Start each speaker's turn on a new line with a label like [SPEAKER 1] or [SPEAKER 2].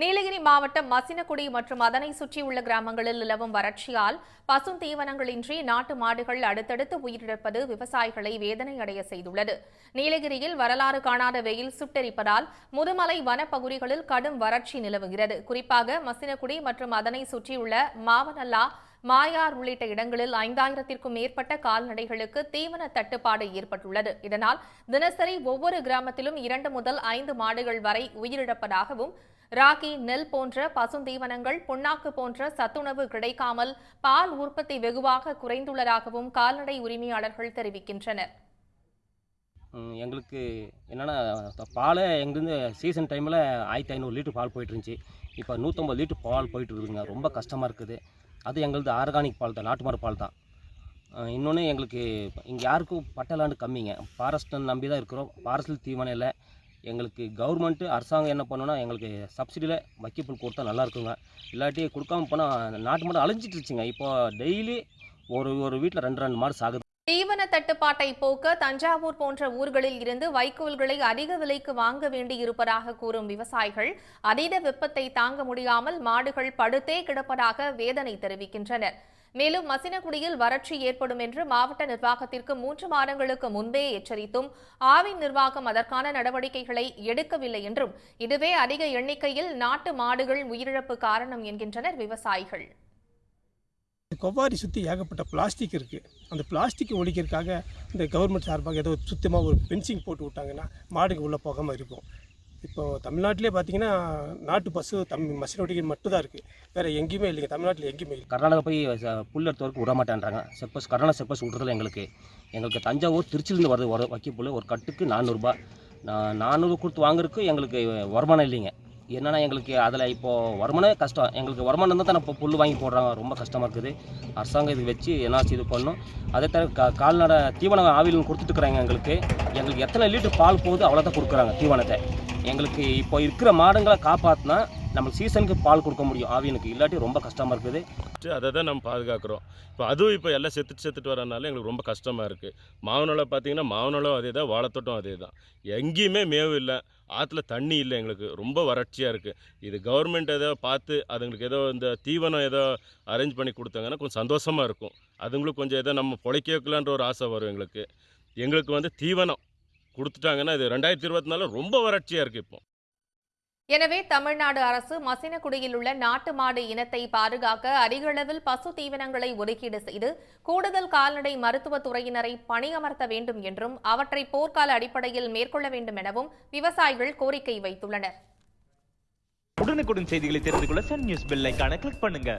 [SPEAKER 1] நீலகிரி மாவட்டம் மசினகுடி மற்றும் அதனை சுற்றியுள்ள கிராமங்களில் நிலவும் வறட்சியால் பசும் தீவனங்களின்றி நாட்டு மாடுகள் அடுத்தடுத்து உயிரிழப்பது விவசாயிகளை வேதனையடைய செய்துள்ளது. நீலகிரியில் வரலாறு காணாத வெயில் சுட்டெரிப்பதால் முதுமலை வனப்பகுதிகளில் கடும் வறட்சி நிலவுகிறது. குறிப்பாக மசினகுடி மற்றும் அதனை சுற்றியுள்ள மாவனல்லா மாயார் உள்ளிட்ட இடங்களில் ஐந்தாயிரத்திற்கும் மேற்பட்ட கால்நடைகளுக்கு தீவன தட்டுப்பாடு ஏற்பட்டுள்ளது. இதனால் தினசரி ஒவ்வொரு கிராமத்திலும் இரண்டு முதல் ஐந்து மாடுகள் வரை உயிரிழப்பதாகவும் ராகி நெல் போன்ற பசுந்தீவனங்கள் புண்ணாக்கு போன்ற சத்துணவு கிடைக்காமல் பால் உற்பத்தி வெகுவாக குறைந்துள்ளதாகவும் கால்நடை உரிமையாளர்கள் தெரிவிக்கின்றனர்.
[SPEAKER 2] எங்களுக்கு என்னென்னா பால் எங்கேருந்து சீசன் டைமில் ஆயிரத்தி ஐநூறு லிட்டர் பால் போயிட்டு இருந்துச்சு இப்போ நூற்றம்பது லிட்டர் பால் போயிட்டு இருக்குதுங்க ரொம்ப கஷ்டமாக இருக்குது. அது எங்களுது ஆர்கானிக் பால் தான் நாட்டு மாடு பால் தான். இன்னொன்று எங்களுக்கு இங்கே யாருக்கும் பட்டலாண்டு கம்மிங்க. ஃபாரஸ்ட்டை நம்பி தான் இருக்கிறோம். ஃபாரஸ்ட்டில் தீவனம் இல்லை. எங்களுக்கு கவர்மெண்ட்டு அரசாங்கம் என்ன பண்ணுன்னா எங்களுக்கு சப்சிடியில் வைக்கப்புல் கொடுத்தா நல்லா இருக்குங்க. இல்லாட்டி கொடுக்காம போனால் நாட்டு மாடு அழிஞ்சிட்டு இருச்சுங்க இப்போ டெய்லி ஒரு ஒரு வீட்டில் ரெண்டு ரெண்டு மாடு சாகுது.
[SPEAKER 1] தீவன தட்டுப்பாட்டை போக்க தஞ்சாவூர் போன்ற ஊர்களில் இருந்து வைக்கோல்களை அதிக விலைக்கு வாங்க வேண்டியிருப்பதாக கூறும் விவசாயிகள் அதீத வெப்பத்தை தாங்க முடியாமல் மாடுகள் படுத்தே கிடப்பதாக வேதனை தெரிவிக்கின்றனர். மேலும் மசினகுடியில் வறட்சி ஏற்படும் என்று மாவட்ட நிர்வாகத்திற்கு மூன்று மாதங்களுக்கு முன்பே எச்சரித்தும் ஆவின் நிர்வாகம் அதற்கான நடவடிக்கைகளை எடுக்கவில்லை என்றும் இதுவே அதிக எண்ணிக்கையில் நாட்டு மாடுகள் உயிரிழப்பு காரணம் என்கின்றனர் விவசாயிகள்.
[SPEAKER 3] கொவ்வாரி சுற்றி ஏகப்பட்ட பிளாஸ்டிக் இருக்குது அந்த பிளாஸ்டிக்கை ஒழிக்கிறதுக்காக இந்த கவர்மெண்ட் சார்பாக ஏதோ சுத்தமாக ஒரு பென்சிங் போட்டு விட்டாங்கன்னா மாடுக்கு உள்ளே போகாமல் இருக்கும். இப்போ தமிழ்நாட்டிலே பார்த்தீங்கன்னா நாட்டு பஸ்ஸு தம் மசினோட்டிக்கு மட்டும்தான் இருக்குது வேறு எங்கேயுமே இல்லைங்க. தமிழ்நாட்டில் எங்கேயுமே இல்லை.
[SPEAKER 2] கர்நாடகா போய் புல் எடுத்தவருக்கு விட மாட்டேன்றாங்க செப்பஸ் கர்நாடகா செப்பஸ் விட்றதில்ல எங்களுக்கு. எங்களுக்கு தஞ்சாவூர் திருச்சியிலேருந்து வருது வர வைக்க புல் ஒரு கட்டுக்கு நானூறுரூபா நான் நானூறு கொடுத்து வாங்குறதுக்கு எங்களுக்கு வருமானம் இல்லைங்க. என்னன்னா எங்களுக்கு அதில் இப்போது வருமானமே கஷ்டம். எங்களுக்கு வருமானம் இருந்தால் தான் இப்போ புல் வாங்கி போடுறாங்க. ரொம்ப கஷ்டமாக இருக்குது. அரசாங்கம் இது வச்சு என்னாச்சு இது பண்ணும்? அதே தவிர க கால்நடை தீவனம் ஆவியில் கொடுத்துட்டுருக்குறாங்க எங்களுக்கு. எங்களுக்கு எத்தனை லிட்டர் பால் போகுது அவ்வளோதான் கொடுக்குறாங்க தீவனத்தை. எங்களுக்கு இப்போ இருக்கிற மாடுங்களை காப்பாற்றினா நம்ம சீசனுக்கு பால் கொடுக்க முடியும். ஆவியனுக்கு. இல்லாட்டி ரொம்ப கஷ்டமாக இருக்குது.
[SPEAKER 4] அதை தான் நம்ம பாதுகாக்கிறோம். இப்போ அதுவும் இப்போ எல்லாம் செத்துட்டு செத்துட்டு வரனால எங்களுக்கு ரொம்ப கஷ்டமாக இருக்குது மாவனலம் பார்த்தீங்கன்னா மாவனலம் அதே தான் வாழைத்தோட்டம் அதே தான். எங்கேயுமே மேவு இல்லை. ஆற்றுல தண்ணி இல்லை எங்களுக்கு. ரொம்ப வறட்சியாக இருக்குது இது கவர்மெண்ட் ஏதோ பார்த்து அதுங்களுக்கு ஏதோ இந்த தீவனம் ஏதோ அரேஞ்ச் பண்ணி கொடுத்தாங்கன்னா கொஞ்சம் சந்தோஷமாக இருக்கும். அதுங்களுக்கு கொஞ்சம் ஏதோ நம்ம பொழைக்க வைக்கலான்ற ஒரு ஆசை வரும் எங்களுக்கு. எங்களுக்கு வந்து தீவனம் கொடுத்துட்டாங்கன்னா இது ரெண்டாயிரத்தி இருபத்தி நாலு ரொம்ப வறட்சியாக இருக்குது இப்போ.
[SPEAKER 1] எனவே தமிழ்நாடு அரசு மசினகுடியில் உள்ள நாட்டு மாடு இனத்தை பாதுகாக்க அதிகளவில் பசு தீவனங்களை ஒதுக்கீடு செய்து கூடுதல் கால்நடை மருத்துவத் துறையினரை பணியமர்த்த வேண்டும் என்றும் அவற்றை போர்க்கால அடிப்படையில் மேற்கொள்ள வேண்டும் எனவும் விவசாயிகள் கோரிக்கை வைத்துள்ளனர்.
[SPEAKER 5] உடனுக்குடன் செய்திகளை தெரிந்து கொள்ள சன் நியூஸ் பெல் கிளிக் பண்ணுங்க.